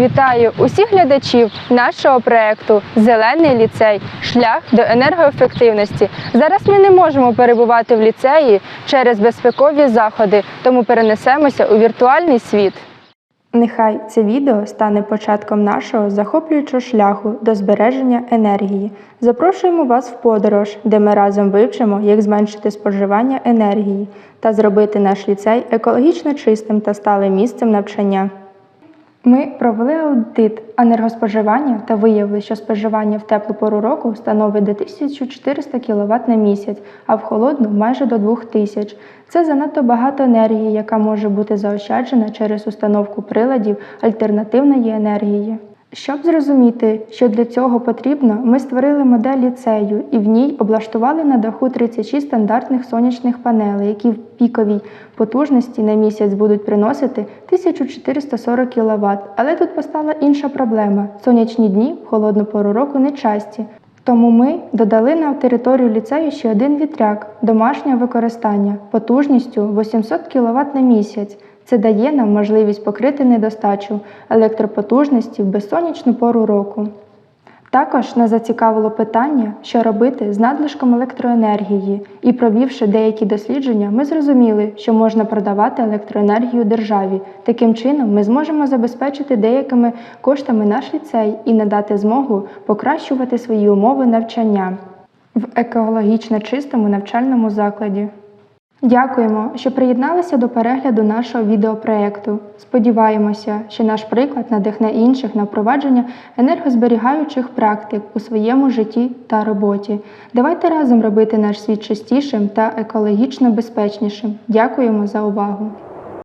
Вітаю усіх глядачів нашого проекту Зелений ліцей шлях до енергоефективності. Зараз ми не можемо перебувати в ліцеї через безпекові заходи, тому перенесемося у віртуальний світ. Нехай це відео стане початком нашого захоплюючого шляху до збереження енергії. Запрошуємо вас в подорож, де ми разом вивчимо, як зменшити споживання енергії та зробити наш ліцей екологічно чистим та сталим місцем навчання. Ми провели аудит енергоспоживання та виявили, що споживання в теплу пору року становить до 1400 кВт на місяць, а в холодну майже до 2000. Це занадто багато енергії, яка може бути заощаджена через установку приладів альтернативної енергії. Щоб зрозуміти, що для цього потрібно, ми створили модель ліцею і в ній облаштували на даху 36 стандартних сонячних панелей, які в піковій потужності на місяць будуть приносити 1440 кВт. Але тут постала інша проблема: сонячні дні в холодну пору року не часті. Тому ми додали на територію ліцею ще один вітряк домашнього використання потужністю 800 кВт на місяць. Це дає нам можливість покрити недостачу електропотужності в безсонячну пору року. Також нас зацікавило питання, що робити з надлишком електроенергії, і провівши деякі дослідження, ми зрозуміли, що можна продавати електроенергію державі. Таким чином, ми зможемо забезпечити деякими коштами наш ліцей і надати змогу покращувати свої умови навчання в екологічно чистому навчальному закладі. Дякуємо, що приєдналися до перегляду нашого відеопроекту. Сподіваємося, що наш приклад надихне інших на впровадження енергозберігаючих практик у своєму житті та роботі. Давайте разом робити наш світ чистішим та екологічно безпечнішим. Дякуємо за увагу!